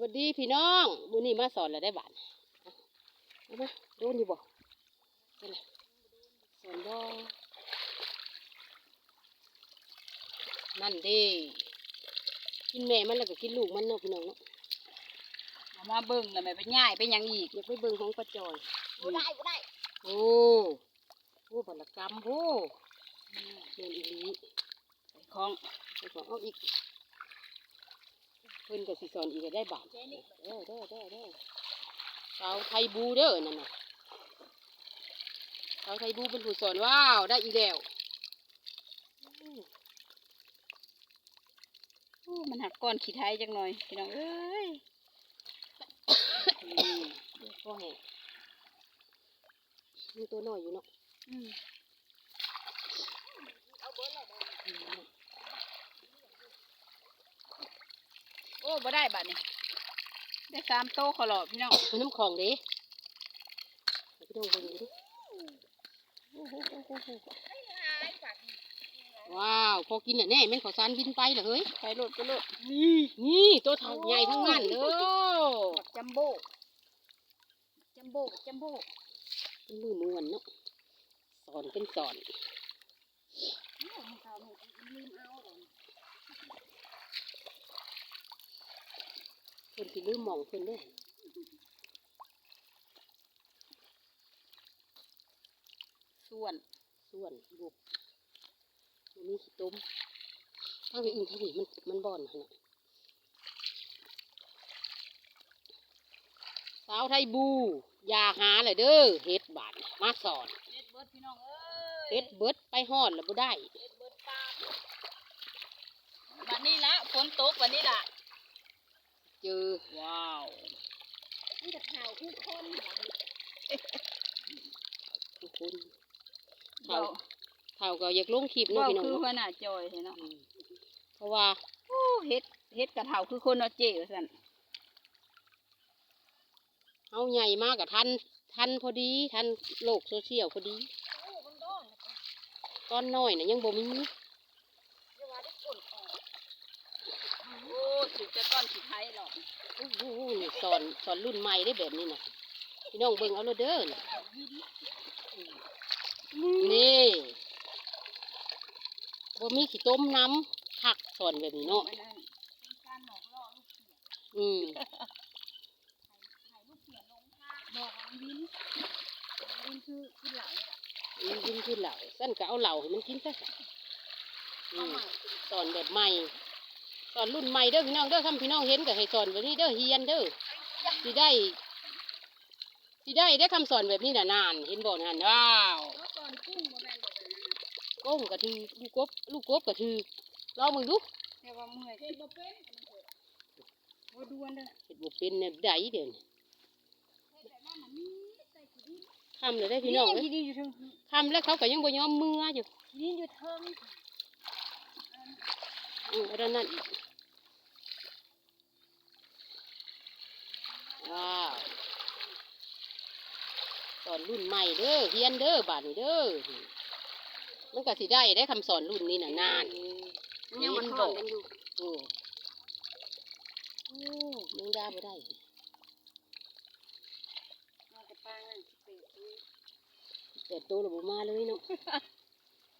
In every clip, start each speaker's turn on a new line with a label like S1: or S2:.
S1: วัสดีพี่น้องมื้อนี้มาสอนแล้วได้บาทเอามาโดนอยู่บ่เป็นไรสอนบ่นั่นเด้กินแม่มันแล้วก็กินลูกมันเนาะพี่น้องเนาะ
S2: เอามาเบิ่งแล้วแม่ไปย่ายไปหยังอีก
S1: อยากไปเบิ่งของป้าจอย
S2: บ่ได้บ่ได้
S1: โอ้โอ้ผลกรรมโอ้เรียนอีหลี
S2: ของ
S1: ไปขอเอาอีก เพิ่นก็สิสอนอีกก็ได้บาทเด้อเด้อเด้อเด้อสาวไทยบูเด้อนั่นน่ะสาวไทยบูเป็นผู้สอนว้าวได้อีกแล้ว
S2: โอ้มันหักก้อนขี้ไทยจังหน่อยพี่น้องเอ้ย
S1: อืมเดี๋ยวพ่อแห้งมีตัวน้อยอยู่เนาะ
S2: อืม
S1: อืม
S2: โอ้ บ่ได้บัดนี้ ได้สามโตขอหลอพี่น้อง
S1: เอาน้ำของเด้เอาพี่น้องเบิ่งดูดิโอ้โหโอ้โหโอ้โหว้าวพอกินน่ะแน่แม่นข้าวสารบินไปเหรอเฮ้ย
S2: ไปโลดไปโลด
S1: นี่นี่ตัวทางใหญ่ทั้งนั้นเด้อ
S2: บักจัมโบ้จัมโบ้บักจัมโบ้
S1: เป็นมือมวนเนาะสอนเป็นสอน เพิ่นสิลืมหมองเพิ่นเด้อ
S2: ส่วน
S1: ส่วนบุกมันมีขี้ต้มถ้าไปอื่นที่นี่มันมันบ่อนหั่นน่ะสาวไทยบู อย่าหาเลยเด้อเฮ็ดบาดมาสอน
S2: เฮ็ดเบิดพี่น้องเอ้ย
S1: เฮ็ดเบิดไปฮอดแล้วบ่ได้
S2: เฮ็ดเบิดตามบัดนี้ละฝนตกบัดนี้ล่ะ
S1: เจอ
S2: ว้าว
S1: มันจะข่าวคู่คนทุกคน
S2: เดี๋ยว
S1: เท่าก็อยากลงคลิปเนาะ
S2: เว้า
S1: พี่น้อง
S2: คือ
S1: เนาะ
S2: หัวหน้าจอยเห็นเนาะ
S1: อืมเพราะว่า
S2: โอ้เฮ็ดเฮ็ดกระเถาคือคนเนาะเจ๋ว่าซั่น
S1: เอาใหญ่มากกับทันทันพอดีทันโลกโซเชียลพอดีตอนน้อยน่ะยังบ่มี
S2: โอ้ถึงจะต้อนขี้ไทยหรอก
S1: โอ้โหนี่สอนสอนรุ่นใหม่ได้แบบนี้น่ะพี่น้องเบิ่งเอาเลยเด้อน่ะนี่บ่มีขี้ต้มน้ำคักสอนแบบนี้เนาะ
S2: อันนั้นเป็นการหลอกล่อลูกเสือ
S1: อืม
S2: ให้ลูกเสือลงทางบอกว่าวินวินคือคือเหล่านี่แหละ
S1: มันกินขึ้นเหล่าสั้นก็เอาเหล่าให้มันกินซะอืมสอนแบบใหม่ สอนรุ่นใหม่เด้อพี่น้องเด้อทำพี่น้องเห็นก็ให้สอนแบบนี้เด้อเฮียนเด้อสิได้สิได้ได้คำสอนแบบนี้น่ะนาน เห็นบ่นานว้าว
S2: เมื่อก่อนกุ้งมาแม่นแบบนั้น
S1: ก้มกระถือลูกกบลูกกบกระถือลองมึงดู
S2: แต่ว่าเมื่อยเฮ็ดบ่เป็นบ่ดวนเด้อ
S1: เห็ดบ่เป็นเนี่ยได้เดี๋ยวนี้
S2: เฮ็ดแต่นั้นน่ะมีใส่ขี้ดิน
S1: คำเลยได้พี่น้องเอ้ย
S2: ขี้ดินอยู่เทิง
S1: คำแล้วเขาก็ยังบ่ยอมมืออยู่
S2: ขี้ดินอยู่เทิง
S1: อือแล้วนั่นอีก ว้าวสอนรุ่นใหม่เด้อเฮียนเด้อบาดนี้เด้อมันก็สิได้ได้คำสอนรุ่นนี้น่ะนาน
S2: มันยังมันทอนกันอยู่
S1: โอ้โอ้แมงดาบ่ได้
S2: มาแต่ปางนั่นสิเป็ดนี่
S1: แต่โตแล้วบ่มาเลยเนาะ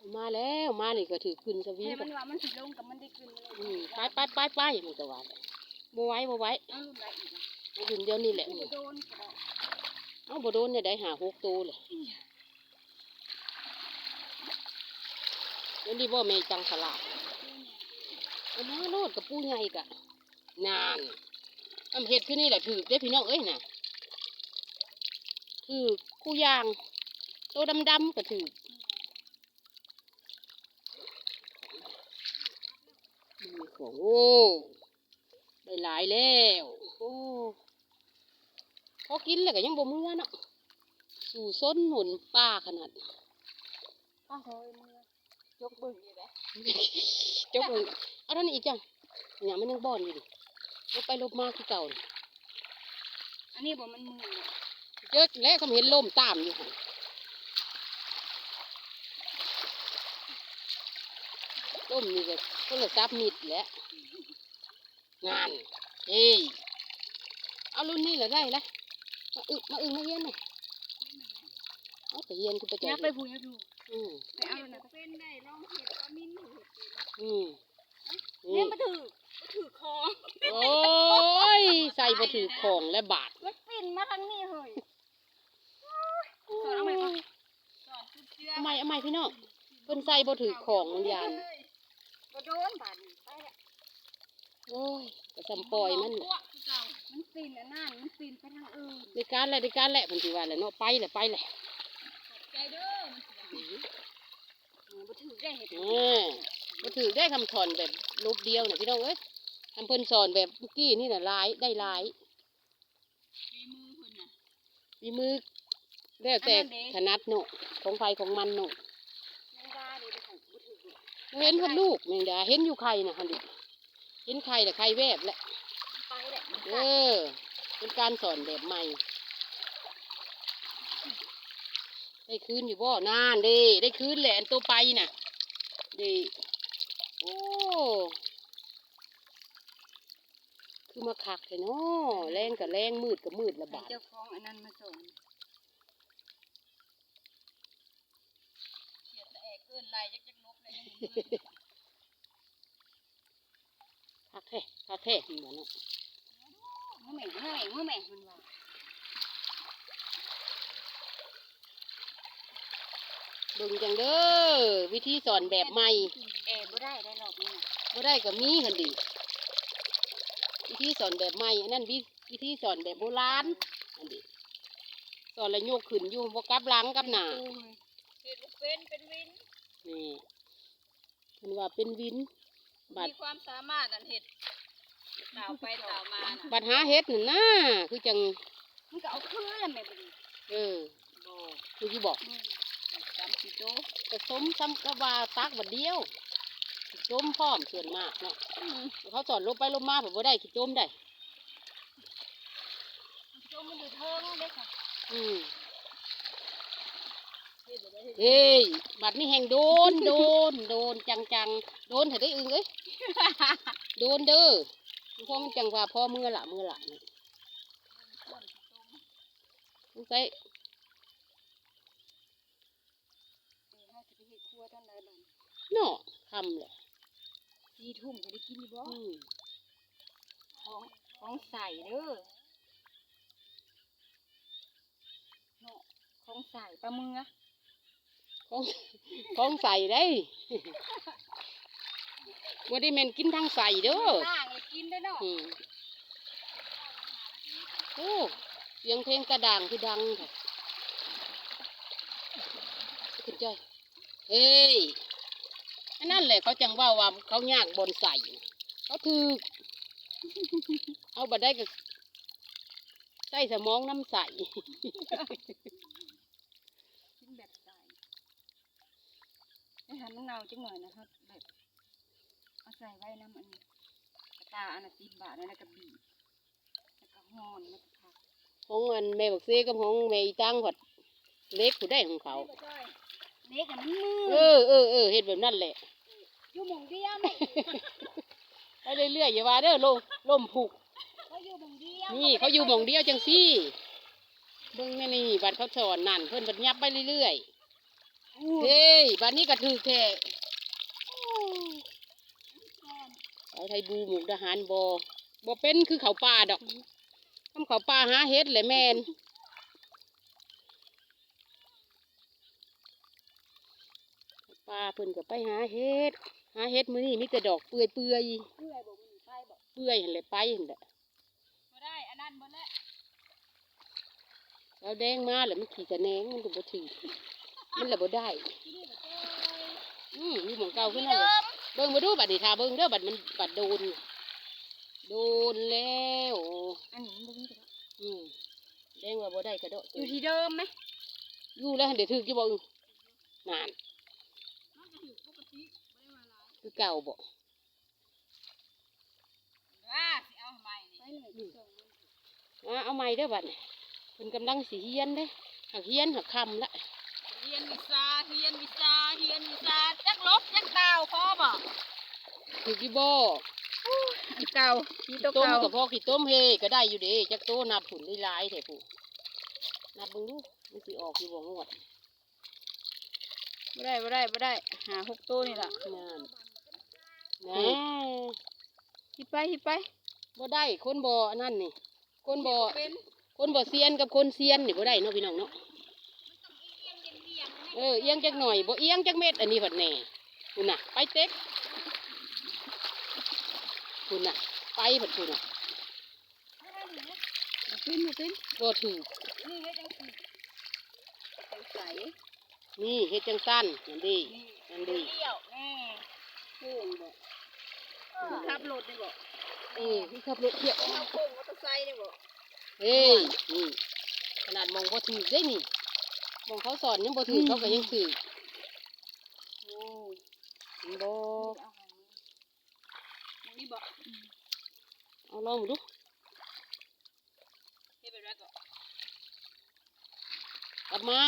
S1: บ่มาแล้วมานี่ก็ถือขึ้นสวิง
S2: ให้
S1: กั
S2: มันนว่ามันสิลงกับมันได้ขึ้นมาเลย
S1: อืมไปไปไปไปมันก็ว่าบ่ไหว้บ่ไหว้
S2: เอารุ่นใดอีก นะ
S1: เอาขึ้นเดี๋ยวนี้แหละ
S2: บ่โดนก็ได้
S1: เอาบ่โดนเนี่ยได้หาหกโตเลยเดี๋ยวนี้บ่แม่จังสลาดเอามาโลดกับปูใหญ่กะนานอำเฮ็ดคือนี่แหละถือได้พี่น้องเอ้ยน่ะถือคู่ยางโตดำๆก็ถือมีของโอ้ได้หลายแล้ว โอ้ พอกินแล้วก็ยังบ่เมื่อเนาะสู่ซ้นหนุนป้าขนาด
S2: ป้าเฮ้ยมือยกเบิ่งนี่แหละ
S1: จบเลยเอาเท่านี้อีกจังเนี่ยมันยังบอนอยู่ดิลบไปลบมาคือเก่าน่ะ
S2: อันนี้บ่มันมือเนี่ย
S1: เจอแล้วเขาเห็นลมตามอยู่หั่นลมนี่ก็โทรศัพท์มิดแหล้วงานเอ้ยเอารุ่นนี้เหรอได้ละ มาอึมาอึมาเฮียนหน่อยเอาไปเฮียนกูไปจ่
S2: ยั
S1: อกย
S2: ไปพูยักดู
S1: อืม
S2: ไปเอาน่ะเป็นได้ลองเห็ดปลามิ้นเห็ดเป็น
S1: อืม
S2: เนี่
S1: นี่
S2: ยมาถือมาถือคอ
S1: โอ้ยใส่บ่ถือของและบาท
S2: มันปิ่นมาทางนี้เฮ้ยสอนเอาใหม่ก่อนสอนจุดเชือ
S1: เอาใหม่เอาใหม่พี่น้องเพิ่นใส่บ่ถือของมันยาน
S2: บ่โดนบาดนี้ไปละ
S1: โอ้ยก็สำปล่อยมัน
S2: มันปิ่นอันนั้นมันปิ่นไปทางอื่น
S1: ในการแหละในการแหละเพิ่นสิว่าแหละเนาะไปแหละไปแหละ
S2: ใจเด้อมันสิบ่ถือได้เห็ด
S1: เออบ่ถือได้คำสอนแบบรูปเดียวน่ะพี่น้องเอ้ยคำเพิ่นสอนแบบเมื่อกี้นี่น่ะหลายได้หลาย
S2: ฝีมือเพิ่นน่ะ
S1: มีมือแล้วแต่
S2: อันนั้นเด้
S1: ถนัดเนาะของไฟของมันเนาะ
S2: ยังว่าเลยบ่ถูกบ่ถือ
S1: เห็นเพิ่นลูกแมงดาเห็นอยู่ไข่น่ะหั่นดิเห็นไข่แต่ไข่แวบแหละ
S2: ไป แหละ
S1: เออเป็นการสอนแบบใหม่ ได้คืนอยู่บ่นานเด้ได้คืนแหละอันตัวไปน่ะเดีโอ้ คือมาคักเลยเนาะแรงกับแรงมืดกับมืดละ
S2: ให้
S1: บาด
S2: เจ้าของอันนั้นมาส่งเขียดแต่แอกเกินไหลจักจักลบเลยยังมือ
S1: คักแท้คักแท้เหมือนเนาะ
S2: เมื่อแม่เมื่อแม่เมื่อแม่มันว่า
S1: เบิ่งจังเด้อวิธีสอนแบบใหม่
S2: แอบบ่ได้ได้หรอกนี่น่ะ
S1: บ่ได้ก็มีหันดิวิธีสอนแบบใหม่อันนั้นวิวิธีสอนแบบโบราณอันดิสอนแล้วโยกขึ้นอยู่บ่กลับหลังกลับหน้า
S2: เฮ็ดบ่เป็นเป็นวิน
S1: นี่เพิ่นว่าเป็นวินบัด
S2: มีความสามารถอันเฮ็ด ดาวไปดาวมาน่ะ
S1: บัดหาเฮ็ดนั่นนะคือจัง
S2: มันก็เอาคืนแล้วแม่บ่ดี
S1: เออ
S2: บ่
S1: คือสิบอก
S2: อืมสามสี่โต
S1: ผสมซ้ำกับว่าตักบัดเดียวจมพร้อมส่วนมากเนาะ
S2: อืม
S1: เขาสอนลบไปลบมาผมบ่ได้ขี้จมได้
S2: โตมันอยู่เทิงเด้ค่ะ
S1: อืม
S2: เฮ็ดบ่ได้เฮ็ด
S1: เฮ้ยบัดนี้แห่งโดน โดน โดนจังจังๆโดนเถอะได้อึงเอ้ยโดนเด้อ เพราะมันจังว่าพ่อเมื่อละเมื่อละนี่สงสัย
S2: เออเฮาสิไปเนาะ
S1: คำเลย
S2: สีทุ่มก็ได้กินอยู่บ่ของของใส่เด้อเนาะของใส่ปลาเมือ
S1: ของของใส่ได้ บ่ได้แม่นกินทางใส่เด้อ
S2: ล่างเลยกินได้เนาะ
S1: อืมโอ้เสียงเพลงกระด่างคือดังค่ะขึ้นใจอยเฮ้ยอันนั่นแหละเขาจังว่าว่าเขายากบนใส่น่ะเขาคือเอาบัดได้ก็ใส่สมองน้ำใส
S2: กินแบบใส่ให้ทำมันเนาจังหน่อยนะครับแบบเอา ใส่ไว้น้ำอันนี้กระตาอันละสิบบาทแล้วก็บีบแล้วก็ห่อนแล้วก็ผัก
S1: ของอันแม่บักเซกับของแม่อีตังหดเล็กผู้ได้ของเขา
S2: เล็กอันมันมื
S1: เอ
S2: อ
S1: อเออเออเฮ็ดแบบนั้นแหละ
S2: อยู่หมองเดียวแม่
S1: ไปเรื่อยๆอย่าว่าเด้อลมลมผูก
S2: เขาอยู่หมองเดียว
S1: นี่เขาอยู่หม่องเดียวจังซี่เบิ่งแม่นี่บัดเขาสอนนั่นเพิ่นบัดยับไปเรื่อยๆเฮ้ยบัดนี้ก็ถือแท้ เอาไทยบูหมูกทหารบ่บ่เป็นคือเขาป่าดอกทำเขาป่าหาเฮ็ดแหละแม่นป่าเพิ่นก็ไปหาเฮ็ดหาเฮ็ดมื้อนี้มีแต่ดอกเปื่อย
S2: เพื่อยบอกมันไปบอก
S1: ๆเปื่อยหั่นแหละไปหั่นแหละ
S2: มาได้อันนั้นหมดแล้ว
S1: แล้วแดงมาแล้วมันขี่กระแหนงมันก็บ่ถือมันละบ่ได้
S2: ที่นี่ก็เจอ
S1: อืมอยู่หมองเก่าขึ้นนั่นเลย เบิ่งมาดูบัดนี้ทาเบิ่งเด้อบัดมันบัดโดน โดนแล้ว
S2: อันนี้มันบ่มีกระดอก
S1: อืมแดงว่าบ่ได้กระโดด
S2: อยู่ที่เดิมไหม
S1: อยู่แล้วเดี๋ยวถือกี่บ่อึนาน
S2: มันก็อยู่ปกติไม่ได้มาหลาย
S1: คือเก่าบ่
S2: ว่าสิเอาใหม่นี่ไปเลยส่งมัน
S1: อ่าเอาใหม่เด้อบัดนี้เพิ่นกำลังสิเฮียนเด้หักเฮียนหักคำละ
S2: เฮียนวิชาเฮียนวิชาเฮียนวิชาจัก ลบจักดาวพอบ่
S1: ถือกี่บ่
S2: อันขี้เก่าขี้ตัว
S1: ต้ม
S2: เก่า
S1: กับพ่อขี้ต้มเฮก็ได้อยู่เด้จักโตนับผุนได้หลายแท้ผู้นับเบิ่งดูมันสิออกอยู่บ่งวด
S2: บ่ได้บ่ได้บ่ได้ หาหกตัวนี่ล่ะ
S1: นั่นแห
S2: อื
S1: น่
S2: หิบไปหิบไป
S1: บ่ได้คนบ่อันนั่นนี่คนบ่คนบ่เซียนกับคนเซียนนี่บ่ได้เนาะพี่น้องเนาะ เออเอียงจักหน่อยบ่เอียงจักเม็ดอันนี้ผัดแหน่คุณน่ะ ไปเต็กคุณน่ะ ไปผัดคุณน่ะ
S2: มาขึ้นมาขึ้น
S1: บ่ถูก
S2: นี่เฮ็ดจังซี่จังใส
S1: นี่เฮ็ดจังสั้นนั่นดี
S2: นี่
S1: นั่นดี
S2: เดี่ยวแน่โค้งบ่ขับรถได้บ่
S1: เออพี่ขับรถเที่ยว
S2: เอาโค้งมอเตอร์ไซค์ได้บ่
S1: เฮ้ยนี่ขนาดมองบ่ถูกได้นี่ มองเขาสอนยังบ่ถูกเขาก็ยังถูก
S2: โอ้
S1: เห็นบ่
S2: เอาหันมึงนี่บ่
S1: เอาลองดู
S2: เฮ็ดแบบนั้นก็
S1: กลับมา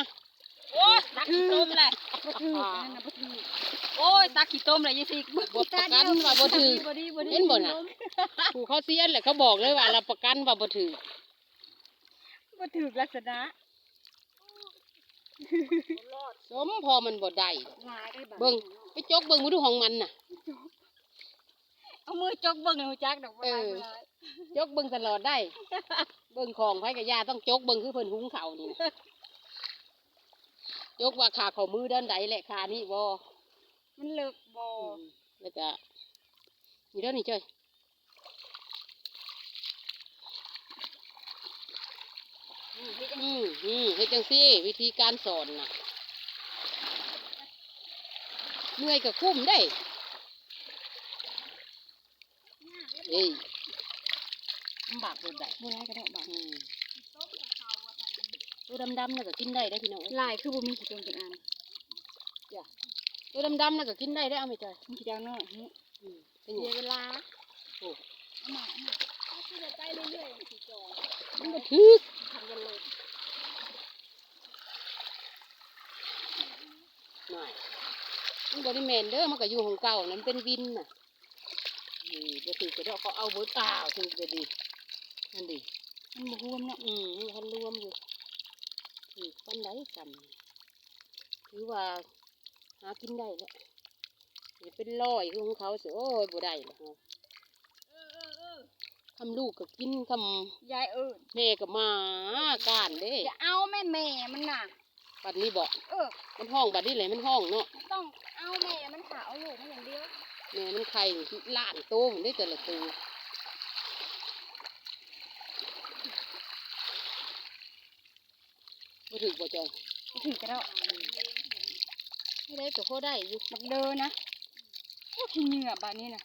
S2: โอ้ยตักขี้ต้มเลยบ่ถือนั่นน่ะบ่ถือโอ้ยตักขี้ต้มเลยยี่สิ
S1: บ่ประกันว่าบ่ถูก
S2: บ่ดีบ่ดี
S1: เห็นบ่น่ะผู้เขาเซียนแหละเขาบอกเลยว่ารับประกันว่าบ่ถูก
S2: บ่ถือลักษณะ
S1: สมพอมันบ่ได้
S2: หลายได้บัด
S1: เบิ่งไปจกเบิ่งมาดูของมันน่ะ
S2: เอามือจกเบิ่งให้ฮู้จักดอกบ่หลาย
S1: เออ
S2: บ่หลาย
S1: จกเบิ่งตลอดได้ เบิ่งของไผกับยาต้องจกเบิ่งคือเพิ่นหุงข้าวนี่นะจกว่าขาเขามือด้านใดแหละขานี่บ่
S2: มันเลิกบ่
S1: อืมแล้วก็นี่เด้อนี่จ้อย อืมอืมเฮ็ดจังซี่ วิธีการสอนน่ะเหนื่อยก็คุ้มได้เอ้ยลำบากโดนได้
S2: บ่หลายก็ได้บาด
S1: อืมตัวดำๆน่ะก็กินได้ได้อพี่น้องเอ้ย
S2: หลายคือบ่มีขี้ต้มจักอัน
S1: ตัวดำๆน่ะก็กินได้ได้อเอาไม่จ้อย
S2: มีขี้จังน้อยนี่
S1: อืมเป็น
S2: เสี
S1: ไง
S2: ยเวลา
S1: โอ้
S2: เอามาเอามาเอาคือไปเรื่อยๆสิจอ
S1: มันบ่ถึก
S2: ทำ กันเลย
S1: หน่อยมันบริเมนเด้อมันก็อยู่ของเก่านั้นเป็นวินน่ะนี่บ่ถือก็ได้เขาเอาเบิดอ้าวถือก็ดีนั่นดิ
S2: มันรวมนะ
S1: อืมมันทันรวมอยู่ถือปันไดกันถือว่าหากินได้แล้วเป็นร้อยของเขาเสียโอ้ยบ่ได้ละเฮา
S2: เออเออเออ
S1: คำลูกก็กินค
S2: ยายเอิ้นำ
S1: แม่ก็มาก้านเด้
S2: อย่าเอาแม่แม่มันน่ะ
S1: บัดนี้บอก
S2: เออ
S1: มันห้องบัดนี้เลยมันห้องเนาะ
S2: ต้องเอาแม่มันขาเอาลูกมันอย่างเดียว
S1: แม่มันไข่ล้านโตมันได้แต่ละตัวบ่ถือบ่จอย
S2: ถือก็ได้
S1: ไม่ได้ก็พอได้อยู่
S2: บักเดินนะโอ้ขี้เหงื่อบาดนี้น่ะ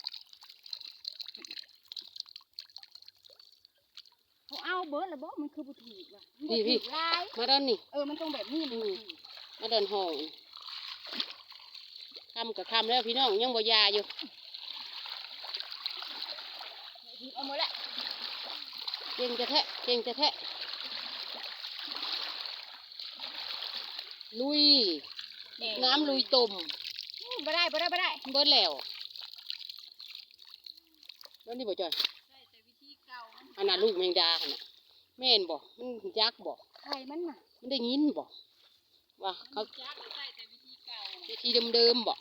S2: เขาเอาเบิร์ดแล้วบ่มันคือบ่ถือว่ะมันบ่ถือลาย
S1: มาดอนนี่
S2: เออมันต้องแบบนี้มันบ่ถือ
S1: มาดอนห้องคำกับคำแล้วพี่น้องยังบ่ยาอยู่
S2: เอาหมดละ
S1: เก่งจะแทะเก่งจะแทะลุยน้ำลุยต้ม
S2: บ่ได้บ่ได้บ่ได้
S1: เบิดแล้วแล้วนี่บ่จอย
S2: ใช่แต่วิธี เก่ามัน
S1: อันน่ะลูกแมงดาหั่นน่ะแม่นบ่มันยักษ์บ่
S2: ไข่มันน่ะ
S1: มันได้ยินบ่ว่าเขา
S2: จักใช่แต่วิธีเก่า
S1: วิธีเดิมๆบ่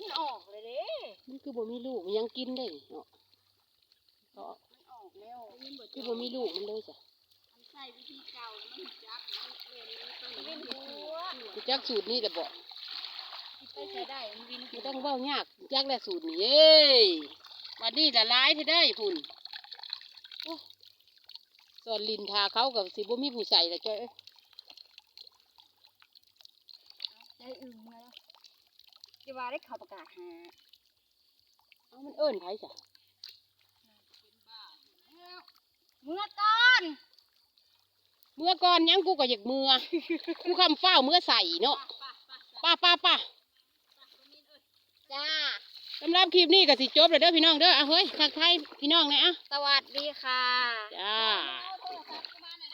S2: มันออกเลยเด้
S1: มันคือบ่มีลูกมันยังกินได้เนาะก็
S2: มันออกแล้ว
S1: คือบ่มีลูกมันเลยจ้ะ
S2: มันใส่วิธีเก่ามันจักมันเรียนมันต้องเรียนหัว
S1: กูจักสูตรนี้แต่บ่
S2: ไปใช้ได้มันวิน
S1: ไม่ต้องเว้ายากจักแหละสูตรนี้เอ้ย วันนี้ละลายเท่าได้พุ่นโอ้สอนลินทาเขากับสิบ่มีผู้ใส่ละจ้อยเอ้ย
S2: ได้อึ่งมาแล้วจะว่าได้ข่าวประกาศหา
S1: เอามันเอิ้นไผจ้ะ
S2: เมื่อก่อน
S1: เมื่อก่อนยังกูก็อยากเมื่อกูคำเฝ้าวเมื่อใส่เนาะป้าป้าป้า
S2: จ้า
S1: สำหรับคลิปนี้ก็สิจบแล้วเด้อพี่น้องเด้ออะเฮ้ยทักทายพี่น้องหนะอะ
S2: สวัสดีค่ะ
S1: จ้า